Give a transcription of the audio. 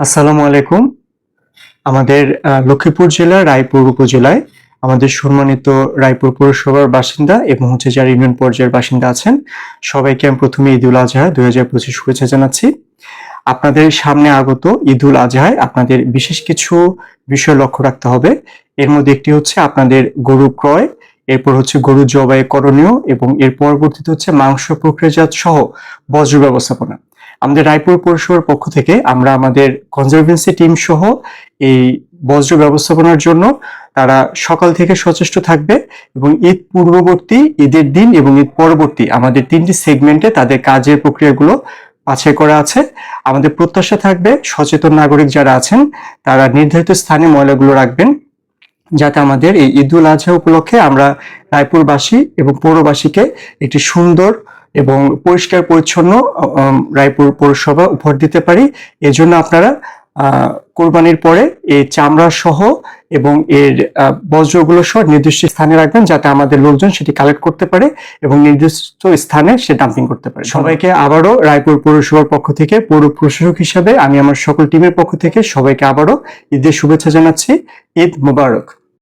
আসসালামু আলাইকুম। আমাদের লক্ষ্মীপুর জেলার রায়পুর উপজেলায় আমাদের সম্মানিত রায়পুর পৌরসভার বাসিন্দা এবং হচ্ছে যারা ইউনিয়ন পর্যায়ের বাসিন্দা আছেন, সবাইকে আমি প্রথমে ঈদুল আজহা দুই হাজার পঁচিশ শুভেচ্ছা জানাচ্ছি। আপনাদের সামনে আগত ঈদুল আজহায় আপনাদের বিশেষ কিছু বিষয় লক্ষ্য রাখতে হবে। এর মধ্যে একটি হচ্ছে আপনাদের গরু ক্রয়, এরপর হচ্ছে গরু জবাই করণীয় এবং এর পরবর্তীতে হচ্ছে মাংস প্রক্রিয়াজাত সহ বজ্র ব্যবস্থাপনা। আমাদের রায়পুর পৌরসভার পক্ষ থেকে আমরা আমাদের কনজারভেন্সি টিম সহ এই বজ্র ব্যবস্থাপনার জন্য তারা সকাল থেকে সচেষ্ট থাকবে এবং ঈদ পূর্ববর্তী, ঈদের দিন এবং ঈদ পরবর্তী আমাদের তিনটি সেগমেন্টে তাদের কাজের প্রক্রিয়াগুলো বাছাই করা আছে। আমাদের প্রত্যাশা থাকবে সচেতন নাগরিক যারা আছেন, তারা নির্ধারিত স্থানে ময়লাগুলো রাখবেন যাতে আমাদের এই ঈদুল আজহা উপলক্ষে আমরা রায়পুরবাসী এবং পৌরবাসীকে একটি সুন্দর এবং পরিষ্কার পরিচ্ছন্ন রায়পুর পৌরসভা উপহার দিতে পারি। এজন্য আপনারা কোরবানির পরে এই চামড়া সহ এবং এর বজ্রগুলো সহ নির্দিষ্ট স্থানে রাখবেন যাতে আমাদের লোকজন সেটি কালেক্ট করতে পারে এবং নির্দিষ্ট স্থানে সে ডাম্পিং করতে পারে। সবাইকে আবারও রায়পুর পৌরসভার পক্ষ থেকে পৌর প্রশাসক হিসাবে আমি আমার সকল টিমের পক্ষ থেকে সবাইকে আবারও ঈদের শুভেচ্ছা জানাচ্ছি। ঈদ মোবারক।